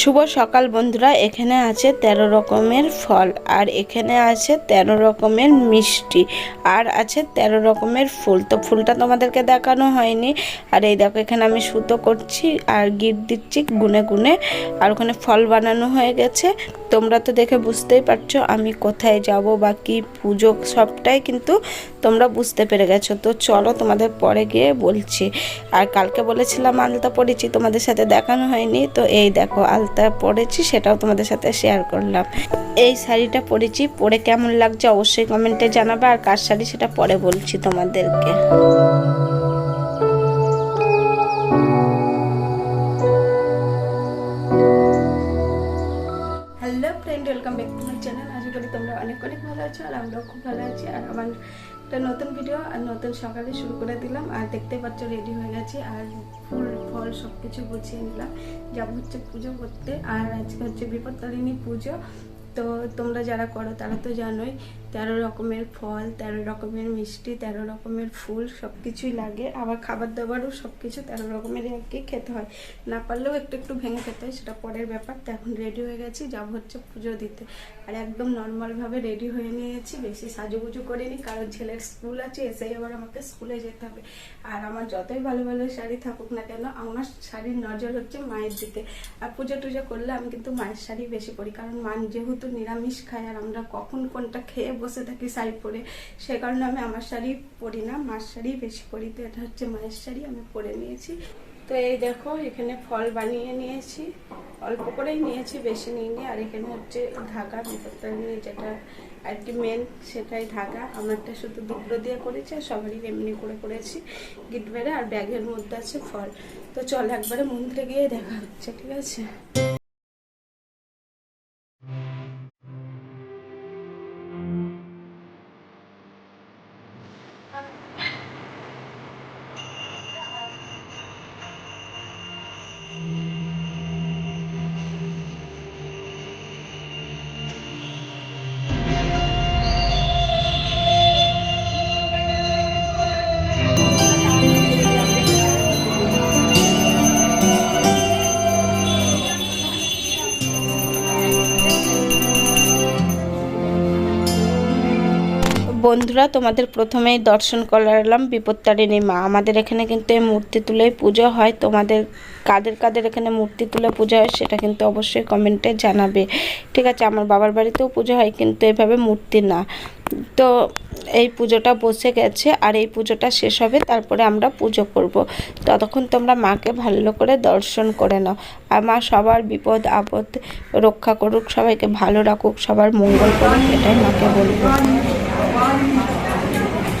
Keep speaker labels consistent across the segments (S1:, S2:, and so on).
S1: শুভ সকাল বন্ধুরা, এখানে আছে তেরো রকমের ফল আর এখানে আছে তেরো রকমের মিষ্টি আর আছে তেরো রকমের ফুল। তো ফুলটা তোমাদেরকে দেখানো হয়নি। আর এই দেখো, এখানে আমি সুতো করছি আর গিট দিচ্ছি গুনে গুনে আর ওখানে ফল বানানো হয়ে গেছে। তোমরা তো দেখে বুঝতেই পারছ আমি কোথায় যাব বা কী পুজো সবটাই কিন্তু তোমরা বুঝতে পেরে গেছো। তো চলো তোমাদের পরে গিয়ে বলছি। আর কালকে বলেছিলাম আলতা পড়েছি, তোমাদের সাথে দেখানো হয়নি। তো এই দেখো, আলতা পরেছি সেটাও তোমাদের সাথে শেয়ার করলাম। এই শাড়িটা পরেছি পরে কেমন লাগছে অবশ্যই কমেন্টে জানাবে, আর কার শাড়ি সেটা পরে বলছি তোমাদেরকে। হ্যালো ফ্রেন্ড ওয়েলকাম তোমরা অনেক অনেক ভালো আর আমরাও খুব ভালো আছি। আর আমার একটা নতুন ভিডিও আর নতুন সকালে শুরু করে দিলাম। আর দেখতে পাচ্ছ রেডি হয়ে গেছি, আর ফুল ফল সব কিছু গুছিয়ে নিলাম। যাব হচ্ছে পুজো করতে। আর আজকে হচ্ছে বিপত্তারিণী পুজো। তো তোমরা যারা করো তারা তো জানোই তেরো রকমের ফল, তেরো রকমের মিষ্টি, তেরো রকমের ফুল সব কিছুই লাগে। আবার খাবার দাবারও সব কিছু তেরো রকমেরই আর কি খেতে হয়। না পারলেও একটু একটু ভেঙে খেতে হয়, সেটা পরের ব্যাপার। তো এখন রেডি হয়ে গেছি যাব হচ্ছে পুজো দিতে। আর একদম নর্মালভাবে রেডি হয়ে নিয়েছি, বেশি সাজুগুজু করিনি, কারণ ছেলের স্কুল আছে, এসেই আবার আমাকে স্কুলে যেতে হবে। আর আমার যতই ভালো ভালো শাড়ি থাকুক না কেন, আমার শাড়ির নজর হচ্ছে মায়ের দিকে। আর পুজো টুজো করলে আমি কিন্তু মায়ের শাড়ি বেশি পরি, কারণ মা যেহেতু নিরামিষ খায়, আর আমরা কখন কোনটা খেয়ে বসে থাকি শাড়ি পরে। সে কারণে আমি আমার শাড়ি পরি না, মার শাড়ি বেশি পরি তো এটা হচ্ছে মায়ের শাড়ি, আমি পরে নিয়েছি। তো এই দেখো, এখানে ফল বানিয়ে নিয়েছি, অল্প করেই নিয়েছি, বেশি নিইনি। আর এখানে হচ্ছে ঢাকা বিপত্তা নিয়ে যেটা আর কি মেন সেটাই ঢাকা। আমারটা শুধু দুপুরো দিয়ে করেছি আর সবারই এমনি করে করেছি। গিট বেড়ে আর ব্যাগের মধ্যে আছে ফল। তো চল একবারে মন্দিরে গিয়ে দেখা হচ্ছে, ঠিক আছে? বন্ধুরা, তোমাদের প্রথমেই দর্শন করালাম বিপত্তারিণী মা। আমাদের এখানে কিন্তু এই মূর্তি তুলেই পুজো হয়। তোমাদের কাদের কাদের এখানে মূর্তি তুলে পুজো হয় সেটা কিন্তু অবশ্যই কমেন্টে জানাবে। ঠিক আছে, আমার বাবার বাড়িতেও পুজো হয় কিন্তু এভাবে মূর্তি না। তো এই পুজোটা বসে গেছে আর এই পুজোটা শেষ হবে, তারপরে আমরা পুজো করব। ততক্ষণ তোমরা মাকে ভালো করে দর্শন করে নাও। আর মা সবার বিপদ, আপদ রক্ষা করুক, সবাইকে ভালো রাখুক, সবার মঙ্গল করুক, এটাই মাকে বলব।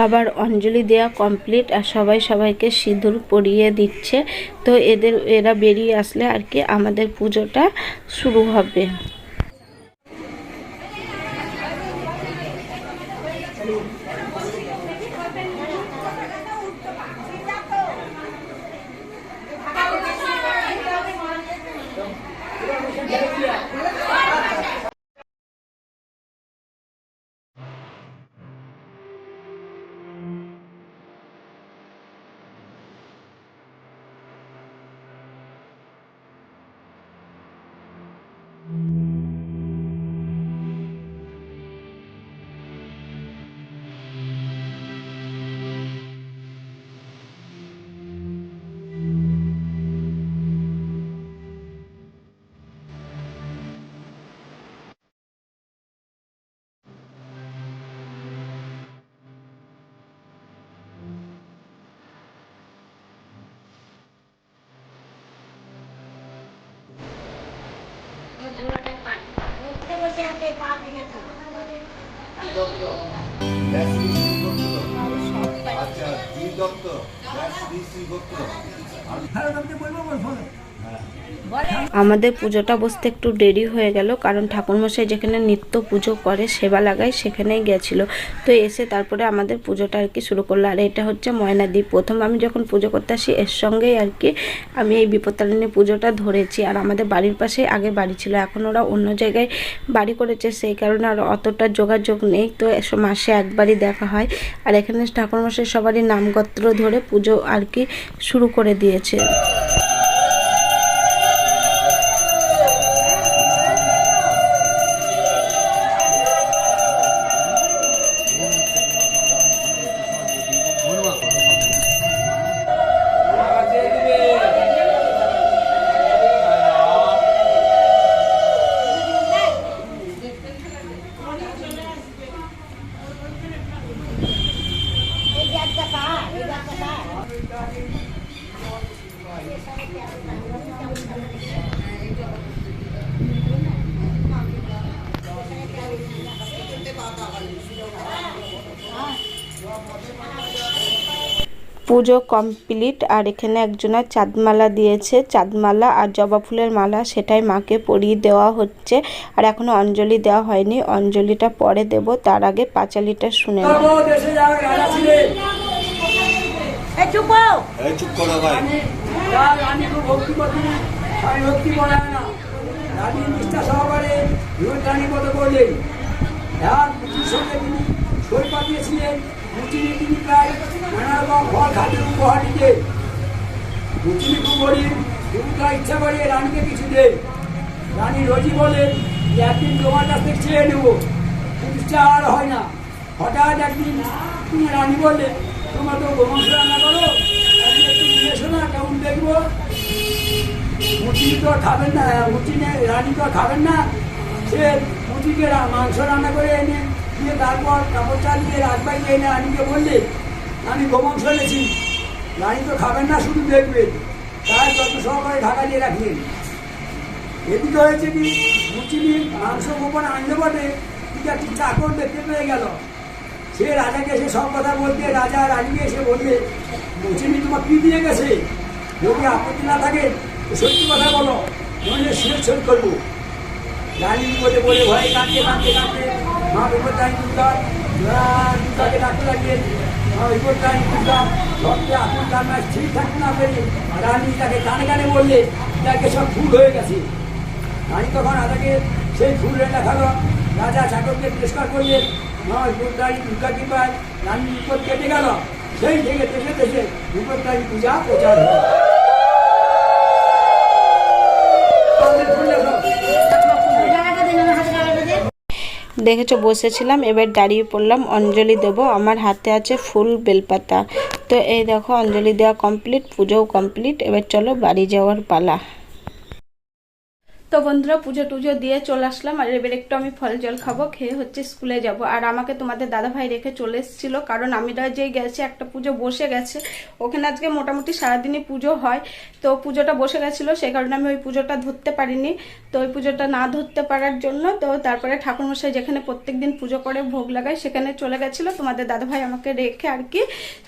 S1: সবার অঞ্জলি দেয়া কমপ্লিট আর সবাই সবাইকে সিঁদুর পরিয়ে দিচ্ছে। তো এদের, এরা বেরিয়ে আসলে আর কি আমাদের পুজোটা শুরু হবে।
S2: আচ্ছা দুই
S3: দপ্তর থাকতে বলব বল ফোন।
S1: আমাদের পুজোটা বসতে একটু দেরি হয়ে গেল, কারণ ঠাকুরমশাই যেখানে নিত্য পুজো করে, সেবা লাগায় সেখানেই গেছিল। তো এসে তারপরে আমাদের পুজোটা আর কি শুরু করল। আর এটা হচ্ছে ময়নাদ্বীপ প্রথম আমি যখন পুজো করতে আসি, এর সঙ্গেই আর কি আমি এই বিপত্তারিণী পুজোটা ধরেছি। আর আমাদের বাড়ির পাশেই আগে বাড়ি ছিল, এখন ওরা অন্য জায়গায় বাড়ি করেছে, সেই কারণে আর অতটা যোগাযোগ নেই। তো মাসে একবারই দেখা হয়। আর এখানে ঠাকুরমশাই সবারই নামগত্র ধরে পুজো আর কি শুরু করে দিয়েছে। পুজো কমপ্লিট আর এখানে একজনের চাঁদমালা দিয়েছে। চাঁদমালা আর জবা ফুলের মালা সেটাই মাকে পরিয়ে দেওয়া হচ্ছে। আর এখনও অঞ্জলি দেওয়া হয়নি। অঞ্জলিটা পরে দেব। তার আগে পাঁচালিটা শুনে
S2: সঙ্গে তিনি সই পাঠিয়েছিলেন। মুচিনি তিনি প্রায় নানা রকম ফল মুচিনি গরিব ইচ্ছা করে রানীকে কিছু দেন রানী রোজই বলেন একদিন তোমার কাছ থেকে চেয়ে নেব জিনিসটা আর হয় না হঠাৎ একদিন তুমি রানী বললে তোমরা তো গোমাংস রান্না করো একদিন একটু নিয়ে না কেমন দেখব মুচি তো খাবেন না মুচি নে- রানী তো খাবেন না সে মুচিকে মাংস রান্না করে এনে দিয়ে তারপর কাপড় চাল দিয়ে রাজবাইকে এনে রানীকে বললে আমি গোমাংস এনেছি রানী তো খাবেন না, শুধু দেখবেন তাই যত সহকারে ঢাকা দিয়ে রাখলেন এদিকে হয়েছে কি, মুচিনি মাংস গোপন আনলে বটে, কিন্তু একটি চাকর দেখতে পেয়ে গেল। সে রাজাকে এসে সব কথা বলতে রাজা রানীকে এসে বললে, মুচিনি, তোমার কী দিয়ে গেছে? যদি আপত্তি না থাকে সত্যি কথা বলো, নইলে সে ছেদ করব। রানী বলে বলে ভয়ে কাঁদতে কাঁদতে কাঁদতে আহ, দুর্গাকে ডাকতে লাগলেন মা বিপদায়ী দুর্গা রক্তে আকুল কান্নায় স্থির থাকতে না পেরে রানী তাকে কানে কানে বললে তাকে সব ফুল হয়ে গেছে। রানী তখন রাজাকে সেই ফুল দেখাল। রাজা ঠাকুরকে তিরস্কার করলেন মা বিপদায়ী দুর্গা কৃপায় রানী বিপদ কেটে গেল। সেই থেকে দেশে দেশে বিপদায়ী পূজা প্রচার হলো আমাদের ফুলে সব
S4: টাকাটা দিন, আমার হাতে টাকাটা দিন।
S1: দেখেছ, বসেছিলাম, এবার দাঁড়িয়ে পড়লাম, অঞ্জলি দেব, আমার হাতে আছে ফুল বেলপাতা। তো এই দেখো, অঞ্জলি দেওয়া কমপ্লিট পুজোও কমপ্লিট এবার চলো বাড়ি যাওয়ার পালা। তো বন্ধুরা, পুজো টুজো দিয়ে চলে আসলাম আর এবার একটু আমি ফল জল খাব, খেয়ে হচ্ছে স্কুলে যাব। আর আমাকে তোমাদের দাদা ভাই রেখে চলে এসেছিল, কারণ আমিরা যে গেছে, একটা পুজো বসে গেছে। ওখানে আজকে মোটামুটি সারাদিনই পুজো হয়। তো পুজোটা বসে গেছিল, সেই কারণে আমি ওই পুজোটা ধরতে পারিনি। তো ওই পুজোটা না ধরতে পারার জন্য তো তারপরে ঠাকুরমশাই যেখানে প্রত্যেক দিন পুজো করে, ভোগ লাগায়, সেখানে চলে গেছিল। তোমাদের দাদা ভাই আমাকে রেখে আর কি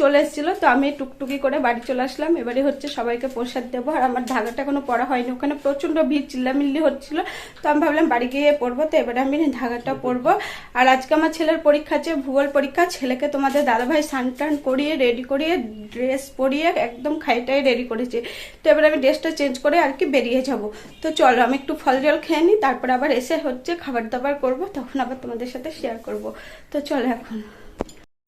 S1: চলে এসেছিল। তো আমি টুকটুকি করে বাড়ি চলে আসলাম। এবারে হচ্ছে সবাইকে প্রসাদ দেবো। আর আমার ধাগাটা কোনো পড়া হয়নি। ওখানে প্রচণ্ড ভিড় চিল্লামিল্লি হচ্ছিল, তো আমি ভাবলাম বাড়ি গিয়ে পড়ব, তো এবারে আমি ঢাকাটা পরবো আর আজকে আমার ছেলের পরীক্ষা আছে, ভূগোল পরীক্ষা, ছেলেকে তোমাদের দাদাভাই স্নান টান করিয়ে রেডি করিয়ে ড্রেস পরিয়ে একদম খাইটাই রেডি করেছে। তো এবারে আমি ড্রেসটা চেঞ্জ করে আর কি বেরিয়ে যাব। তো চলো, আমি একটু ফল জল খেয়ে নিই, তারপর আবার এসে হচ্ছে খাবার দাবার করব, তখন আবার তোমাদের সাথে শেয়ার করব। তো চলো এখন।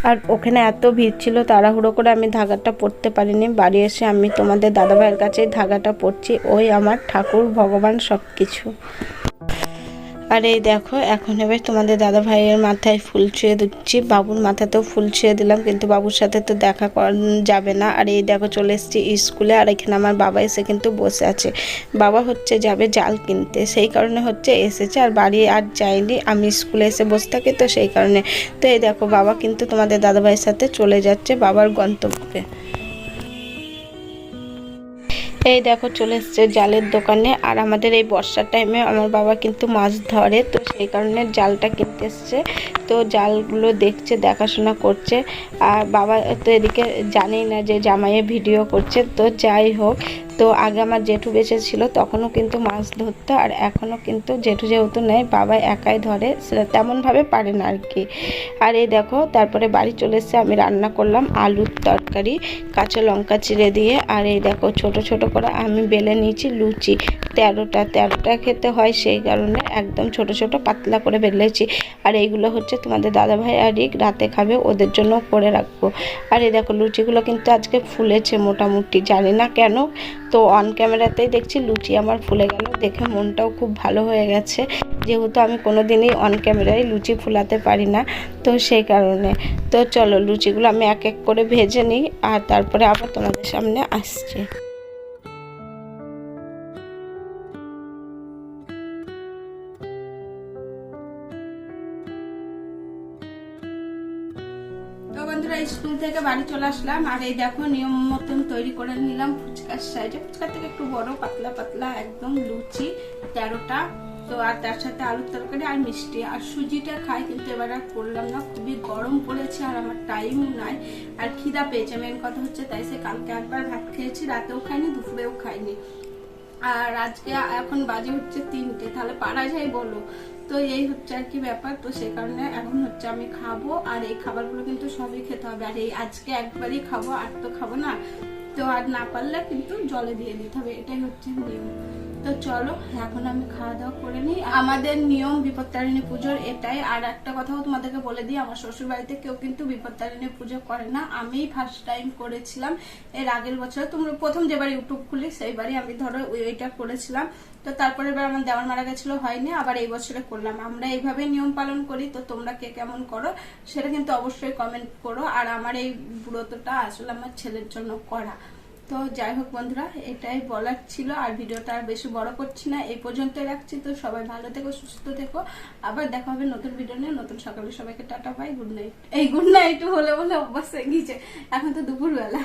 S1: আর ওখানে এত ভিড় ছিল, তাড়াহুড়ো করে আমি ধাগাটা পড়তে পারিনি। বাড়ি এসে আমি তোমাদের দাদাভাইয়ের কাছে ধাগাটা পড়ছি, ওই আমার ঠাকুর, ভগবান সব কিছু আর এই দেখো, এখন এবার তোমাদের দাদা ভাইয়ের মাথায় ফুল ছুঁয়ে দিচ্ছি। বাবুর মাথাতেও ফুল ছুঁয়ে দিলাম, কিন্তু বাবুর সাথে তো দেখা করা যাবে না। আর এই দেখো, চলে এসেছি স্কুলে, আর এখানে আমার বাবা এসে কিন্তু বসে আছে। বাবা হচ্ছে যাবে জাল কিনতে, সেই কারণে হচ্ছে এসেছে, আর বাড়ি আর যায়নি। আমি স্কুলে এসে বসে থাকি তো সেই কারণে। তো এই দেখো, বাবা কিন্তু তোমাদের দাদা ভাইয়ের সাথে চলে যাচ্ছে, বাবার গন্তব্যে। এই দেখো চলে এসছে জালের দোকানে। আর আমাদের এই বর্ষার টাইমে আমার বাবা কিন্তু মাছ ধরে, তো সেই কারণে জালটা কিনতে এসছে। তো জালগুলো দেখছে, দেখাশোনা করছে। আর বাবা তো এদিকে জানেই না যে জামাইয়ে ভিডিও করছে, তো যাই হোক তো আগে আমার জেঠু বেঁচে ছিল, তখনও কিন্তু মাছ ধরতো আর এখনও কিন্তু জেঠু যেহেতু নেই বাবা একাই ধরে, সেটা তেমনভাবে পারে না আর কি। আর এই দেখো, তারপরে বাড়ি চলে এসে আমি রান্না করলাম আলুর তরকারি, কাঁচা লঙ্কা চিড়ে দিয়ে। আর এই দেখো, ছোট ছোট করে আমি বেলে নিয়েছি লুচি। তেরোটা তেরোটা খেতে হয় সেই কারণে একদম ছোট ছোট পাতলা করে বেলেছি। আর এইগুলো হচ্ছে তোমাদের দাদাভাই আর রিক রাতে খাবে, ওদের জন্য করে রাখব। আর এই দেখো, লুচিগুলো কিন্তু আজকে ফুলেছে মোটামুটি, জানি না কেন। তো অন ক্যামেরাতেই দেখছি লুচি আমার ফুলে গেল। দেখে মনটাও খুব ভালো হয়ে গেছে। যেহেতু আমি কোনো দিনই অন ক্যামেরায় লুচি ফুলাতে পারি না, তো সেই কারণে। তো চলো লুচিগুলো আমি এক এক করে ভেজে নিই, আর তারপরে আবার তোমাদের সামনে আসছে। থেকে বাড়ি চলে আসলাম, আর এই দেখো নিয়ম মতন তৈরি করে নিলাম ফুচকার সাইজে। ফুচকার থেকে একটু বড়, পাতলা পাতলা, একদম লুচি, তেরোটা। তো আর তার সাথে আলুর তরকারি আর মিষ্টি। আর সুজিটা খাই, কিন্তু এবার আর করলাম না। খুবই গরম পড়েছে আর আমার টাইম নাই। আর খিদা পেয়েছে মেন কথা হচ্ছে তাই সে কালকে একবার ভাত খেয়েছি, রাতেও খাইনি, দুপুরেও খাইনি। আর আজকে এখন বাজে হচ্ছে তিনটে। তাহলে পারা যায় বলো? তো এই হচ্ছে আর কি ব্যাপার। তো সে কারণে এখন হচ্ছে আমি খাব, আর এই খাবারগুলো কিন্তু সবই খেতে হবে। আর এই আজকে একবারই খাব, আর তো খাব না। তো আর না পারলে কিন্তু জলে দিয়ে দিতে হবে, এটাই হচ্ছে নিয়ম। তো চলো, এখন আমি খাওয়া দাওয়া করে নিই। আমাদের নিয়ম বিপত্তারিণী পুজোর এটাই। আর একটা কথাও তোমাদেরকে বলে দিই, আমার শ্বশুর বাড়িতে কেউ কিন্তু বিপত্তারিণী পুজো করে না। আমি ফার্স্ট টাইম করেছিলাম। এর আগের বছর তোমরা প্রথম যেবার ইউটিউব খুলি সেইবারই আমি ধরো ওই- ওইটা করেছিলাম। তো তারপরে এবার আমার দেওয়ার মারা গেছিল, হয়নি, আবার এই বছরে করলাম। আমরা এইভাবে নিয়ম পালন করি, তো তোমরা কে কেমন করো, সেটা কিন্তু অবশ্যই কমেন্ট করো। আর আমার এই ব্রতটা আসলে আমার ছেলের জন্য করা। তো যাই হোক বন্ধুরা, এটাই বলার ছিল। আর ভিডিওটা আর বেশি বড় করছি না, এই পর্যন্তই রাখছি। তো সবাই ভালো থেকো, সুস্থ থেকো। আবার দেখা হবে নতুন ভিডিও নিয়ে। নতুন সকালে সবাইকে টাটা বাই গুড নাইট এই গুড নাইট হলে বলে অভ্যাস গিয়েছে। এখন তো দুপুরবেলা।